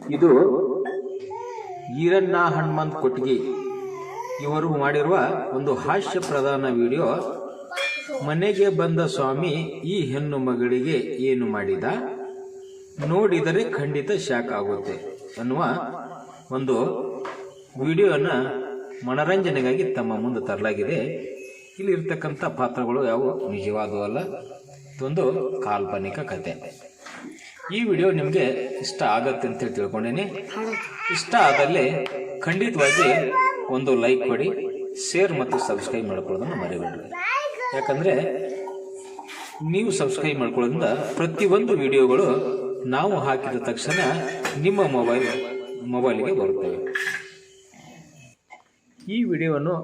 ಇದು ಈರಣ್ಣ ಹನುಮಂತ್ ಕೊಟ್ಟಿಗೆ. ಇವರು ಮಾಡಿರುವ ಒಂದು ಹಾಸ್ಯ ಪ್ರಧಾನ ವಿಡಿಯೋ. ಮನೆಗೆ ಬಂದ ಸ್ವಾಮಿ ಈ ಹೆಣ್ಣು ಮಗಳಿಗೆ ಏನು ಮಾಡಿದ? ನೋಡಿದರೆ ಖಂಡಿತ ಶಾಕ್ ಆಗುತ್ತೆ ಅನ್ನುವ ಒಂದು ವಿಡಿಯೋನ ಮನರಂಜನೆಗಾಗಿ ತಮ್ಮ ಮುಂದೆ ತರಲಾಗಿದೆ. ಇಲ್ಲಿರ್ತಕ್ಕಂಥ ಪಾತ್ರಗಳು ಯಾವುವು? ನಿಜವಾದವಲ್ಲ ಇದೊಂದು ಕಾಲ್ಪನಿಕ ಕತೆ. ಈ ವಿಡಿಯೋ ನಿಮಗೆ ಇಷ್ಟ ಆಗತ್ತೆ ಅಂತ ಹೇಳಿ ತಿಳ್ಕೊಂಡೇನೆ. ಇಷ್ಟ ಆದಲ್ಲಿ ಖಂಡಿತವಾಗಿ ಒಂದು ಲೈಕ್ ಕೊಡಿ ಶೇರ್ ಮತ್ತು ಸಬ್ಸ್ಕ್ರೈಬ್ ಮಾಡ್ಕೊಳ್ಳೋದನ್ನು ಮರಿಬೇಡ್ರಿ. ಯಾಕಂದರೆ ನೀವು ಸಬ್ಸ್ಕ್ರೈಬ್ ಮಾಡ್ಕೊಳ್ಳೋದ್ರಿಂದ ಪ್ರತಿಯೊಂದು ವಿಡಿಯೋಗಳು ನಾವು ಹಾಕಿದ ತಕ್ಷಣ ನಿಮ್ಮ ಮೊಬೈಲ್ ಮೊಬೈಲಿಗೆ ಬರುತ್ತವೆ ಈ ವಿಡಿಯೋವನ್ನು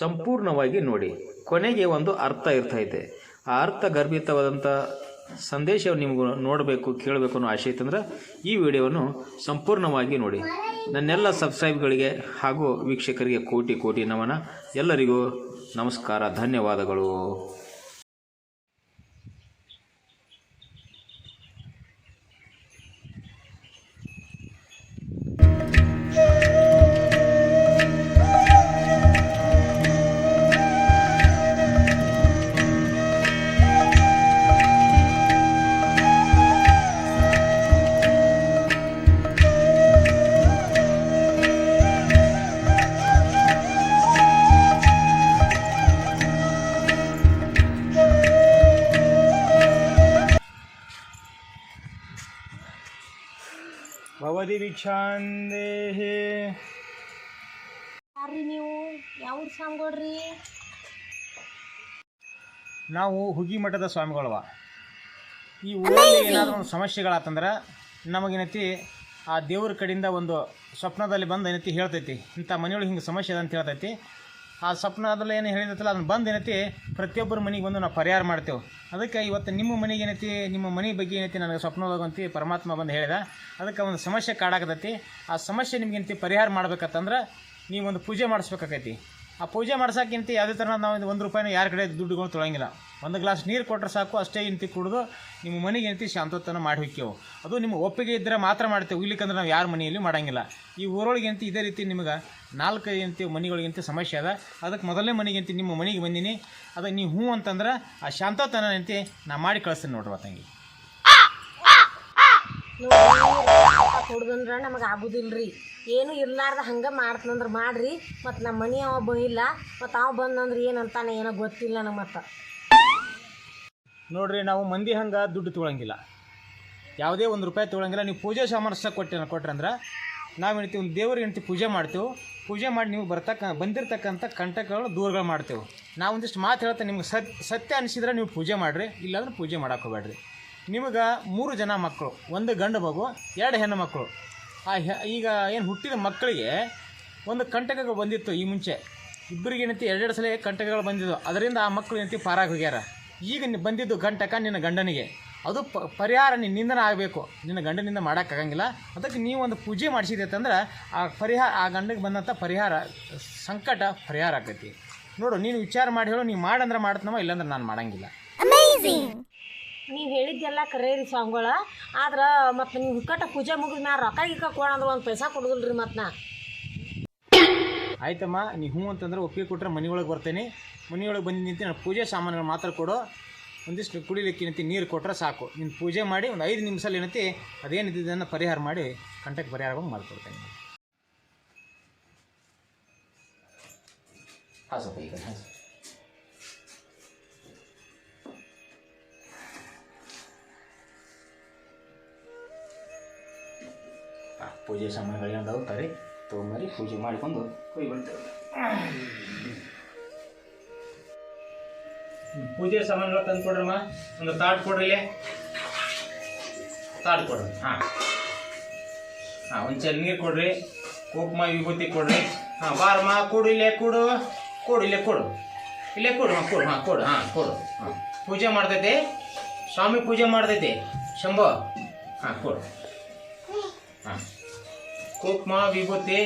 ಸಂಪೂರ್ಣವಾಗಿ ನೋಡಿ. ಕೊನೆಗೆ ಒಂದು ಅರ್ಥ ಇರ್ತಾ ಇದೆ. ಆ ಅರ್ಥ ಗರ್ಭಿತವಾದಂಥ ಸಂದೇಶ ನಿಮಗೂ ನೋಡಬೇಕು, ಕೇಳಬೇಕು ಅನ್ನೋ ಆಸೆ ಇತ್ತಂದ್ರೆ ಈ ವಿಡಿಯೋವನ್ನು ಸಂಪೂರ್ಣವಾಗಿ ನೋಡಿ. ನನ್ನೆಲ್ಲ ಸಬ್ಸ್ಕ್ರೈಬ್ಗಳಿಗೆ ಹಾಗೂ ವೀಕ್ಷಕರಿಗೆ ಕೋಟಿ ಕೋಟಿ ನಮನ. ಎಲ್ಲರಿಗೂ ನಮಸ್ಕಾರ, ಧನ್ಯವಾದಗಳು. ಯಾರ್ರಿ ನೀವು? ಯಾವ ಸ್ವಾಮಿಗಳ್ರಿ? ನಾವು ಹುಗಿ ಮಠದ ಸ್ವಾಮಿಗಳವ. ಈ ಊರಲ್ಲಿ ಏನಾದರೂ ಒಂದು ಸಮಸ್ಯೆಗಳಾತಂದ್ರೆ ನಮಗೇನೈತಿ ಆ ದೇವ್ರ ಕಡೆಯಿಂದ ಒಂದು ಸ್ವಪ್ನದಲ್ಲಿ ಬಂದು ಏನೈತಿ ಹೇಳ್ತೈತಿ. ಇಂಥ ಮನೆಯೊಳಗೆ ಹಿಂಗೆ ಸಮಸ್ಯೆ ಅದ ಅಂತ ಹೇಳ್ತೈತಿ. ಆ ಸ್ವಪ್ನದಲ್ಲಿ ಏನು ಹೇಳಿದತ್ತಲ್ಲ ಅದನ್ನು ಬಂದು ಏನೈತಿ, ಪ್ರತಿಯೊಬ್ಬರ ಮನೆಗೆ ಬಂದು ನಾವು ಪರಿಹಾರ ಮಾಡ್ತೇವೆ. ಅದಕ್ಕೆ ಇವತ್ತು ನಿಮ್ಮ ಮನೆಗೆ ಏನೈತಿ, ನಿಮ್ಮ ಮನೆ ಬಗ್ಗೆ ಏನೈತಿ ನನಗೆ ಸ್ವಪ್ನದಾಗಂತಿ ಪರಮಾತ್ಮ ಬಂದು ಹೇಳಿದ. ಅದಕ್ಕೆ ಒಂದು ಸಮಸ್ಯೆ ಕಾಡಾಕತೈತಿ ಆ ಸಮಸ್ಯೆ ನಿಮ್ಗೆ ಏನೈತಿ ಪರಿಹಾರ ಮಾಡ್ಬೇಕಂತಂದ್ರೆ ನೀವು ಒಂದು ಪೂಜೆ ಮಾಡಿಸ್ಬೇಕಾಕೈತಿ ಆ ಪೂಜೆ ಮಾಡ್ಸೋಕ್ಕಿಂತ ಯಾವುದೇ ಥರ ನಾವು ಒಂದು ರೂಪಾಯಿನ ಯಾರ ಕಡೆ ದುಡ್ಡುಗಳು ತೊಳಂಗಿಲ್ಲ. ಒಂದು ಗ್ಲಾಸ್ ನೀರು ಕೊಟ್ಟರೆ ಸಾಕು, ಅಷ್ಟೇ ಇಂತಿ ಕುಡಿದು ನಿಮ್ಮ ಮನೆಗೆ ಇಂತಿ ಶಾಂತತನ ಮಾಡಿ ಹೋಗ್ಯವು ಅದು ನಿಮ್ಮ ಒಪ್ಪಿಗೆ ಇದ್ದರೆ ಮಾತ್ರ ಮಾಡ್ತೇವೆ ಇಲ್ಲಿಕಂದ್ರೆ ನಾವು ಯಾರ ಮನೆಯಲ್ಲಿ ಮಾಡಂಗಿಲ್ಲ. ಈ ಊರೊಳಗೆ ಅಂತ ಇದೇ ರೀತಿ ನಿಮ್ಗೆ ನಾಲ್ಕು ಏನಂತ ಮನೆಗಳಿಗಂತ ಸಮಸ್ಯೆ ಅದ. ಅದಕ್ಕೆ ಮೊದಲನೇ ಮನೆಗೆ ಅಂತ ನಿಮ್ಮ ಮನೆಗೆ ಬಂದೀನಿ. ಅದಕ್ಕೆ ನೀವು ಹ್ಞೂ ಅಂತಂದ್ರೆ ಆ ಶಾಂತತನ ಅಂತೆ ನಾ ಮಾಡಿ ಕಳಿಸ್ತೀನಿ ನೋಡ್ರಿ ತಂಗಿ. ಕೊಡ್ದಂದ್ರೆ ನಮಗೆ ಆಗುದಿಲ್ರಿ. ಏನು ಇರ್ಲಾರ್ದ ಹಂಗೆ ಮಾಡ್ತಂದ್ರೆ ಮಾಡ್ರಿ. ಮತ್ತು ನಮ್ಮ ಮನೆ ಅವ ಇಲ್ಲ ಮತ್ತು ಅವ ಬಂದಂದ್ರೆ ಏನಂತಾನೆ ಏನೋ ಗೊತ್ತಿಲ್ಲ ನಮಗೆ ಮತ್ತು ನೋಡ್ರಿ, ನಾವು ಮಂದಿ ಹಂಗೆ ದುಡ್ಡು ತೊಗೊಳಂಗಿಲ್ಲ. ಯಾವುದೇ ಒಂದು ರೂಪಾಯಿ ತೊಗೊಳಂಗಿಲ್ಲ. ನೀವು ಪೂಜೆ ಸಾಮರಸ್ಯ ಕೊಟ್ಟೆ ಕೊಟ್ರಂದ್ರೆ ನಾವು ಹೇಳ್ತೀವಿ ಒಂದು ದೇವ್ರಿಗೆ ಹೇಳ್ತೀವಿ ಪೂಜೆ ಮಾಡ್ತೇವೆ. ಪೂಜೆ ಮಾಡಿ ನೀವು ಬರ್ತಕ್ಕ, ಬಂದಿರತಕ್ಕಂಥ ಕಂಟಕಗಳು ದೂರಗಳು ಮಾಡ್ತೇವೆ. ನಾವು ಒಂದಿಷ್ಟು ಮಾತು ಹೇಳ್ತೇವೆ ನಿಮ್ಗೆ ಸತ್ ಸತ್ಯ ಅನಿಸಿದ್ರೆ ನೀವು ಪೂಜೆ ಮಾಡಿರಿ, ಇಲ್ಲಾಂದ್ರೆ ಪೂಜೆ ಮಾಡೋಕೆ ಹೋಗ್ಬೇಡ್ರಿ. ನಿಮಗೆ ಮೂರು ಜನ ಮಕ್ಕಳು ಒಂದು ಗಂಡು ಮಗು, ಎರಡು ಹೆಣ್ಣು ಮಕ್ಕಳು ಆ ಹೆ ಈಗ ಏನು ಹುಟ್ಟಿದ ಮಕ್ಕಳಿಗೆ ಒಂದು ಕಂಟಕಗಳು ಬಂದಿತ್ತು ಈ ಮುಂಚೆ. ಇಬ್ಬರಿಗೆ ಏನಂತ, ಎರಡೆರಡು ಸಲ ಕಂಟಕಗಳು ಬಂದಿದ್ದವು ಅದರಿಂದ ಆ ಮಕ್ಕಳು ಏನಂತ ಪಾರಾಗಿ ಹೋಗ್ಯಾರ. ಈಗ ನಿ- ಬಂದಿದ್ದು ಗಂಟಕ ನಿನ್ನ ಗಂಡನಿಗೆ. ಅದು ಪ ಪರಿಹಾರ ನಿನ್ನಿಂದನೇ ಆಗಬೇಕು. ನಿನ್ನ ಗಂಡನಿಂದ ಮಾಡೋಕ್ಕಾಗಂಗಿಲ್ಲ ಅದಕ್ಕೆ ನೀವು ಒಂದು ಪೂಜೆ ಮಾಡಿಸಿದೆ ಅಂತಂದ್ರೆ ಆ ಪರಿಹಾರ ಆ ಗಂಡಗೆ ಬಂದಂಥ ಪರಿಹಾರ ಸಂಕಟ ಪರಿಹಾರ ಆಕೈತಿ. ನೋಡು ನೀನು ವಿಚಾರ ಮಾಡಿ ಹೇಳು ನೀವು ಮಾಡಂದ್ರೆ ಮಾಡ್ತನವ ಇಲ್ಲಾಂದ್ರೆ ನಾನು ಮಾಡಂಗಿಲ್ಲ. ನೀವು ಹೇಳಿದ್ದೆಲ್ಲ ಕರೆ ರೀ ಸ್ವಾಮಿಗಳ. ಆದ್ರೆ ಮತ್ತು ನೀವು ಹುಕ್ಕಟ ಪೂಜೆ ಮುಗಿದ ಮ್ಯಾಲ ರೊಕ್ಕ ಗಿಕ್ಕ ಕೊಡಂದ್ರೆ ಒಂದು ಪೈಸಾ ಕೊಡೋದಿಲ್ರಿ ಮತ್ತು ನಾ. ಆಯ್ತಮ್ಮ ನೀ ಹ್ಞೂ ಅಂತಂದ್ರೆ ಒಪ್ಪಿಗೆ ಕೊಟ್ಟರೆ ಮನೆಯೊಳಗೆ ಬರ್ತೇನೆ. ಮನೆಯೊಳಗೆ ಬಂದು ನಿಂತು ನಾನು ಪೂಜೆ ಸಾಮಾನುಗಳು ಮಾತ್ರ ಕೊಡು. ಒಂದಿಷ್ಟು ಕುಡಿಲಿಕ್ಕೆ ಏನಂತಿ ನೀರು ಕೊಟ್ಟರೆ ಸಾಕು. ನೀನು ಪೂಜೆ ಮಾಡಿ ಒಂದು ಐದು ನಿಮಿಷದಲ್ಲಿ ಏನತಿ ಅದೇನಿದ್ದನ್ನು ಪರಿಹಾರ ಮಾಡಿ ಕಂಟಕ್ಕೆ ಪರಿಹಾರವಾಗಿ ಮಾಡಿಕೊಡ್ತೇನೆ. ಹಾಸಪ್ಪ ಈಗ ಹಾಸ ಆ, ಪೂಜೆ ಸಾಮಾನುಗಳು ಏನಾದವು ತರಿ ತೊಗೊಂಬರಿ ಪೂಜೆ ಮಾಡಿಕೊಂಡು ಹೋಗಿ ಬರ್ತೇವೆ ಪೂಜೆ ಸಾಮಾನುಗಳು ತಂದು ಕೊಡ್ರಮ್ಮ? ಒಂದು ತಾಟ್ ಕೊಡ್ರಿ ಇಲ್ಲಿ ತಾಟ್ ಕೊಡ್ರಿ, ಹಾಂ. ಹಾಂ, ಒಂದು ಚಲ್ ನೀರು ಕೊಡ್ರಿ, ಕುಕ್ಮ, ವಿಭೂತಿ ಕೊಡ್ರಿ. ಹಾಂ, ಬಾರಮ್ಮ, ಕೊಡು, ಇಲ್ಲೇ ಕೊಡು ಕೊಡು, ಇಲ್ಲೇ ಕೊಡು. ಇಲ್ಲೇ ಕೊಡು, ಹಾಂ ಕೊಡು ಹಾಂ ಕೊಡು ಹಾಂ ಕೊಡು, ಹಾಂ. ಪೂಜೆ ಮಾಡ್ತೈತಿ? ಸ್ವಾಮಿ ಪೂಜೆ ಮಾಡ್ತೈತಿ? ಶಂಭೋ, ಹಾಂ, ಕೊಡು. ಹಾಂ. ಕುಂಕುಮ ವಿಭೂತಿ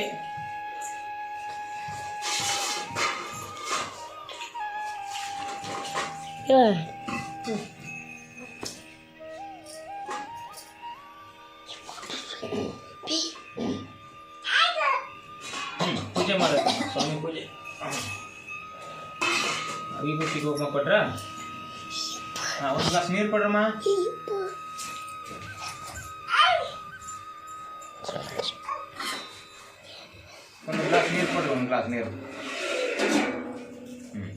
ಹ್ಮ್, ಪೂಜೆ ಮಾಡಬೇಕು ಸ್ವಾಮಿ ಪೂಜೆ ವಿಭೂತಿಗೆ ಹೋಗ್ಮ ಕೊಟ್ರ ಹಾಂ ಒಂದು ಗ್ಲಾಸ್ ನೀರು ಕೊಡ್ರಮ್ಮ ಕೊಡ್ರಿ ಒಂದು ಗ್ಲಾಸ್ ನೀರು. ಹ್ಞೂ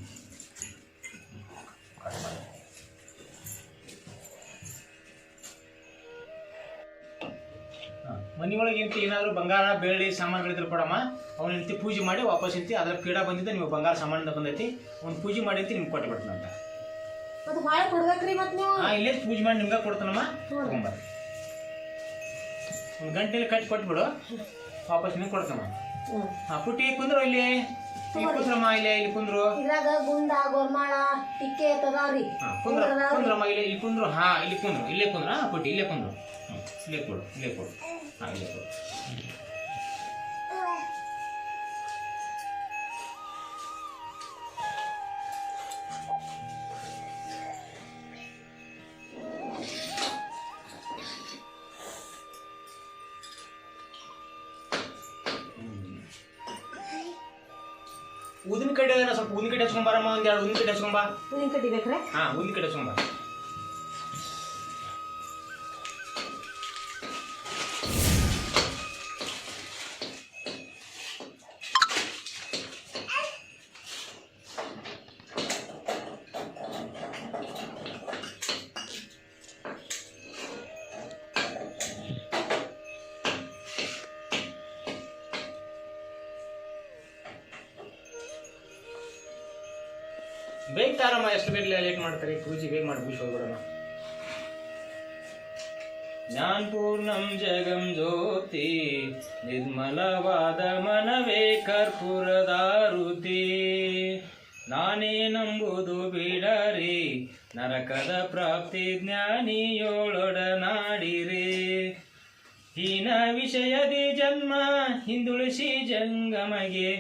ಮನೆಯೊಳಗೆ ಇಂತಿ ಏನಾದರೂ ಬಂಗಾರ ಬೆಳ್ಳಿ ಸಾಮಾನುಗಳಿದ್ರೆ ಕೊಡಮ್ಮ. ಅವ್ನ ಇಂತಿ ಪೂಜೆ ಮಾಡಿ ವಾಪಸ್ ಇಂತಿ ಅದ್ರ ಪೀಡ ಬಂದಿದ್ದ ನೀವು ಬಂಗಾರ ಸಾಮಾನಿಂದ ಬಂದೈತಿ. ಒಂದು ಪೂಜೆ ಮಾಡಿ ಅಂತ ನಿಮ್ಗೆ ಕೊಟ್ಟು ಬಿಡ್ತಾನಂತ ಕೊಡ್ಬೇಕ್ರಿ ಮತ್ತೆ ನೀವು. ಹಾಂ ಇಲ್ಲೇ ಪೂಜೆ ಮಾಡಿ ನಿಮ್ಗೆ ಕೊಡ್ತಾನಮ್ಮ. ತಗೊಂಬರ್ರಿ ಒಂದು ಗಂಟೆಲಿ ಕಟ್ಟಿ ಕೊಟ್ಬಿಡು. ವಾಪಸ್ ನಿಮ್ಗೆ ಕೊಡ್ತಾನ ಹ್ಮ್. ಹಾಂ ಪುಟ್ಟಿ ಕುಂದ್ರು ಇಲ್ಲಿ. ಇಲ್ಲಿ ಕುಂದ್ರಮ್ಮ ಇಲ್ಲೇ ಇಲ್ಲಿ ಕುಂದ್ರು. ಇದ್ರಾಗ ಗುಂಡ ಗೋರ್ಮಾಳ ಟಿಕ್ಕೆ ತದಾವ್ರಿ ಹಾಂ ಕುಂದ್ರ ಕುಂದ್ರಮ್ಮ ಇಲ್ಲಿ ಇಲ್ಲಿ ಕುಂದ್ರು. ಹಾ ಇಲ್ಲಿ ಕುಂದ್ರು. ಇಲ್ಲೇ ಕುಂದ್ರ? ಪುಟ್ಟಿ ಇಲ್ಲೇ ಕುಂದ್ರು. ಇಲ್ಲೇ ಕೊಡು ಇಲ್ಲೇ ಕೊಡು. ಹಾ ಇಲ್ಲೇ ಕೊಡು. ಊದಿನ ಕಡೆ ಸ್ವಲ್ಪ ಊದಿನ ಕಡ್ಡಿ ಹಚ್ಕೊಂಬಾರಮ್ಮ ಒಂದ್ ಎರಡು ಊದಿನ ಕಡ್ಡಿ ಹಚ್ಕೊಂಬಾ ಉದಿನ ಕಡ್ಡಿ ಬೇಕ್ರೆ? ಹಾ ಊದಿನ ಕಡೆ ಹಚ್ಕೊಂಬ ಬೇಗ ತಾರಮ್ಮ ಎಷ್ಟು ಬೇಗ ಲೇಟ್ ಮಾಡ್ತಾರೆ? ಪೂಜೆ ಬೇಗ ಮಾಡಿ ಪೂಜೆ ಹೋಗ್ಬಿಡೋಣ. ಜ್ಞಾನಪೂರ್ಣಂ ಜಗಂ ಜ್ಯೋತಿ, ನಿರ್ಮಲವಾದ ಮನವೇ ಕರ್ಪೂರದಾರುತಿ. ನಾನೇ ನಂಬುದು ಬಿಡರಿ, ನರಕದ ಪ್ರಾಪ್ತಿ ಜ್ಞಾನಿಯೋಳೊಡನಾಡಿರಿ. ಹೀನ ವಿಷಯದಿ ಜನ್ಮ ಹಿಂದುಳಿಸಿ ಜಂಗಮಗೆ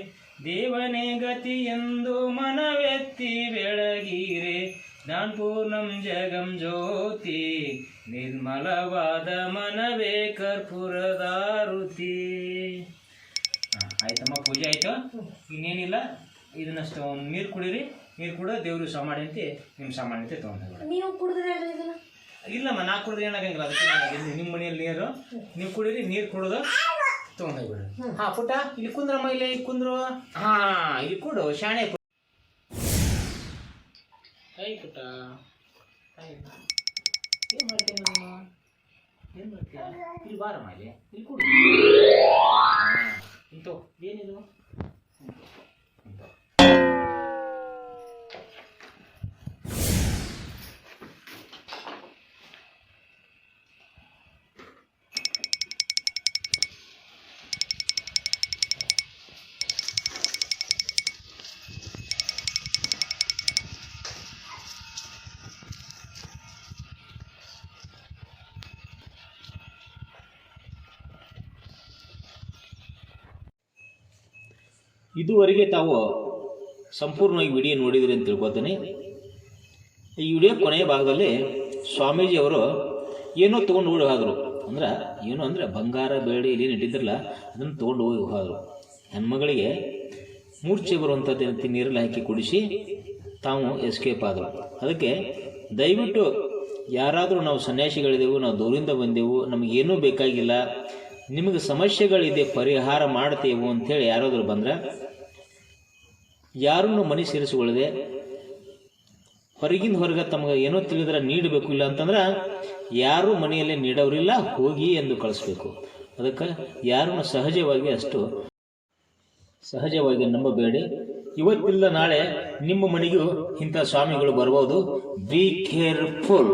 ದೇವನೇ ಗತಿ ಎಂದು ಮನವೆತ್ತಿ ಬೆಳಗಿರೆ. ಜ್ಞಾನಪೂರ್ಣಂ ಜಗಂ ಜ್ಯೋತಿ ನಿರ್ಮಲವಾದ ಮನವೇ ಕರ್ಪೂರದಾರುತಿ ಆಯ್ತಮ್ಮ ಪೂಜೆ ಆಯ್ತು. ಇನ್ನೇನಿಲ್ಲ ಇದನ್ನಷ್ಟು ನೀರು ಕುಡೀರಿ. ನೀರು ಕೂಡ ದೇವ್ರಿಗೆ ಸಾಮಾನ್ಯ ಅಂತ ನಿಮ್ಮ ಸಾಮಾನ್ಯ ಅಂತ ತೊಗೊಂಡು ನೀವು ಕುಡಿದ್ರೆ ಇಲ್ಲಮ್ಮ ನಾ ಕುಡಿದ್ರೆ ಏನಾಗಂಗಿಲ್ಲ ಅದಕ್ಕೆ ನಾನು ನಿಮ್ಮ ಮನೆಯಲ್ಲಿ ನೀರು ನೀವು ಕುಡೀರಿ ನೀರು ಕುಡಿದು. ತೊಗೊಂಡೋಗ್ಬಿಡ್ರಿ ಹಾ ಪುಟ ಇಲ್ಲಿ ಕುಂದ್ರಮ್ಮ ಇಲ್ಲಿ ಕುಂದ್ರು. ಹಾ ಇಲ್ಲಿ ಕೊಡು ಶಾಣೆ ಕೊಡು ಕೈ ಪುಟ. ಏನ್ ಮಾಡ್ತೀಯ ಏನು ಏನ್ ಮಾಡ್ತೀಯ? ಇಲ್ಲಿ ಬಾರಮ್ಮ ಇಲ್ಲಿ. ಇಲ್ಲಿ ಕೊಡು. ಇಂತೋ ಏನಿದು? ಇದುವರೆಗೆ ತಾವು ಸಂಪೂರ್ಣವಾಗಿ ವಿಡಿಯೋ ನೋಡಿದ್ರಿ ಅಂತ ತಿಳ್ಕೊತೀನಿ ಈ ವಿಡಿಯೋ ಕೊನೆಯ ಭಾಗದಲ್ಲಿ ಸ್ವಾಮೀಜಿ ಅವರು ಏನೋ ತೊಗೊಂಡು ಓಡಿ ಹೋದರು. ಅಂದ್ರೆ ಏನು ಅಂದರೆ ಬಂಗಾರ ಬೇಡಿ ಇಲ್ಲಿ ಇಟ್ಟಿದ್ರಲ್ಲ, ಅದನ್ನು ತೊಗೊಂಡು ಹೋಗಿ ಹೋದರು. ಹೆಣ್ಮಗಳಿಗೆ ಮೂರ್ಛೆ ಬರುವಂಥದ್ದು ನೀರಲ್ಲಿ ಹಾಕಿ ಕುಡಿಸಿ ತಾವು ಎಸ್ಕೇಪ್ ಆದರು. ಅದಕ್ಕೆ ದಯವಿಟ್ಟು ಯಾರಾದರೂ ನಾವು ಸನ್ಯಾಸಿಗಳಿದ್ದೆವು ನಾವು ದೂರಿಂದ ಬಂದೆವು ನಮಗೇನೂ ಬೇಕಾಗಿಲ್ಲ, ನಿಮಗೆ ಸಮಸ್ಯೆಗಳಿದೆ ಪರಿಹಾರ ಮಾಡ್ತೇವು ಅಂಥೇಳಿ ಯಾರಾದರೂ ಬಂದ್ರೆ ಯಾರನ್ನು ಮನೆ ಸೇರಿಸಿಕೊಳ್ಳದೆ ಹೊರಗಿಂದ ಹೊರಗೆ ತಮಗೆ ಏನೋ ತಿಳಿದ್ರೆ ನೀಡಬೇಕು, ಇಲ್ಲ ಅಂತಂದ್ರೆ ಯಾರೂ ಮನೆಯಲ್ಲೇ ನೀಡೋರಿಲ್ಲ ಹೋಗಿ ಎಂದು ಕಳಿಸ್ಬೇಕು. ಅದಕ್ಕೆ ಯಾರನ್ನು ಸಹಜವಾಗಿ ಅಷ್ಟು ಸಹಜವಾಗಿ ನಂಬಬೇಡಿ. ಇವತ್ತಿಲ್ಲ ನಾಳೆ ನಿಮ್ಮ ಮನೆಗೂ ಇಂಥ ಸ್ವಾಮಿಗಳು ಬರ್ಬೋದು. Be careful